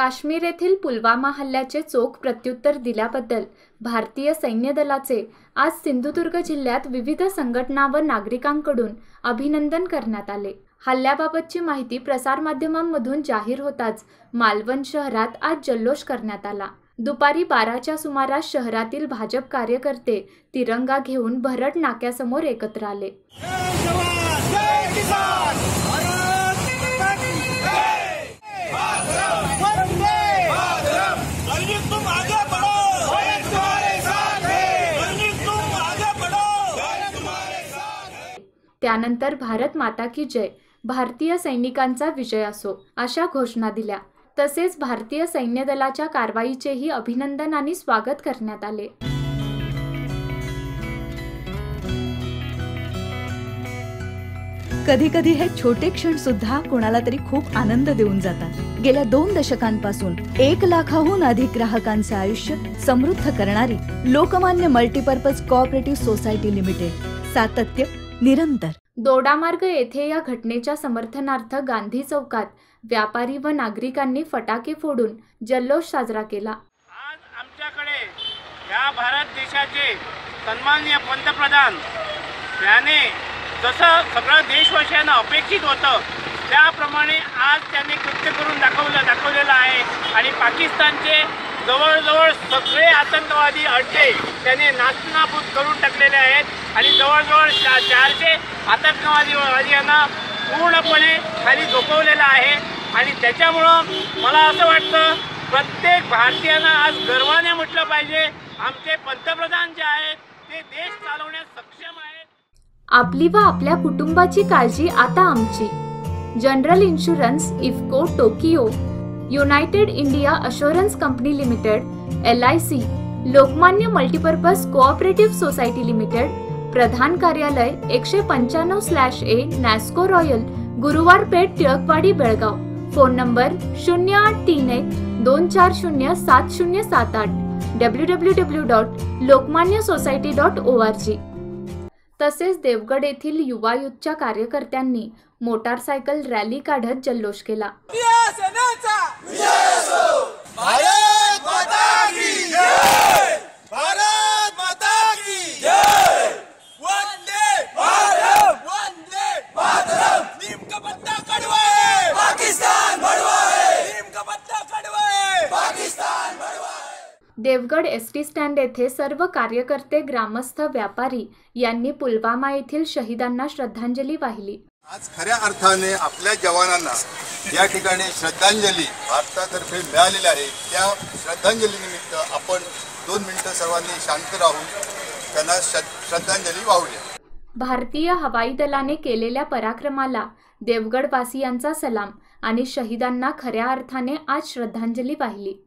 काश्मीर येथील पुलवामा हल्ल्याचे चोख प्रत्युत्तर दिल्याबद्दल भारतीय सैन्य दलाचे आज सिंधुदुर्ग जिल्ह्यात विविध संघटना व नागरिकांकडून अभिनंदन करण्यात आले. हल्ल्याबाबतची माहिती प्रसारमाध्यमांमधून जाहीर होताच मालवण शहरात आज जल्लोष करण्यात आला. दुपारी बाराच्या सुमारास शहरातील भाजप कार्यकर्ते तिरंगा घेऊन भरट नाक्यासमोर एकत्र आले जय जवान जय किसान भारत माता की जय वंदे अर्जुन तुम आगे बढ़ो भारत तुम्हारे साथ है अर्जुन तुम आगे बढ़ो भारत तुम्हारे साथ है त्यानंतर भारत माता की जय. भारतीय सैनिकांचा विजय असो अशा घोषणा दिल्या. तसेच भारतीय सैन्य दलाच्या कारवाईचेही अभिनंदन आणि स्वागत करण्यात आले. कधी कधी हे छोटे क्षण सुद्धा कोणाला तरी खूप आनंद देऊन जातात. गेल्या दोन दशकांपासून एक लाखाहून अधिक ग्राहकांचे आयुष्य समृद्ध करणारी Lokmanya multipurpose cooperative society limited सातत्य निरंतर दोडामार्ग येथे या घटनेच्या समर्थनार्थ गांधी चौकात व्यापारी व नागरिकांनी फटाके फोडून जल्लोष साजरा केला. आज आमच्याकडे या भारत देशाचे सन्माननीय पंतप्रधान याने जसं सगळं देशवासियांना अपेक्षित होतं त्याप्रमाणे आज त्यांनी कृत्य करून दाखवलं दाखवलेलं आहे. आणि पाकिस्तानचे जवळजवळ सगळे आतंकवादी अड्डे त्याने नाचनाबूत करून टाकलेले आणि जवळजवळ चा चारशे आतंकवादी वादियांना पूर्णपणे खाली झोपवलेलं आहे. आणि त्याच्यामुळं मला असं वाटतं प्रत्येक भारतीयानं आज गर्वाने म्हटलं पाहिजे आमचे पंतप्रधान जे आहेत ते देश चालवण्यास सक्षम आहेत. आपली व आपल्या कुटुंबाची काळजी आता आमची. General insurance IFFCO Tokyo United India assurance company limited L I C Lokmanya multipurpose cooperative society limited प्रधान कार्यालय एकशे पंच्याण्णव slash A Nasco Royal Guruwar Peth Tilakwadi Belgaum. Phone number शून्य आठ तीन एक दोन चार शून्य सात शून्य सात आठ. W W W dot Lokmanya society dot O R G तसेच देवगड येथील युवा युथच्या कार्यकर्त्यांनी मोटारसायकल रॅली काढत जल्लोष केला भारत माता की जय भारत माता की जय वंदे भारत वंदे भारत नीम का पत्ता कड़वा है पाकिस्तान भड़वा है नीम का पत्ता कड़वा है पाकिस्तान भड़वा है देवगड एस टी स्टँड येथे सर्व कार्यकर्ते ग्रामस्थ व्यापारी यांनी पुलवामा येथील शहीदांना श्रद्धांजली वाहिली. आज खऱ्या अर्थाने आपल्या जवानांना या ठिकाणी श्रद्धांजली भारतातर्फे मिळालेली आहे. त्या श्रद्धांजलीनिमित्त आपण दोन मिनिटं सर्वांनी शांत राहून त्यांना श्रद्ध- श्रद्धांजली वाहूया. भारतीय हवाई दलाने केलेल्या पराक्रमाला देवगडवासियांचा सलाम आणि शहीदांना खऱ्या अर्थाने आज श्रद्धांजली वाहिली.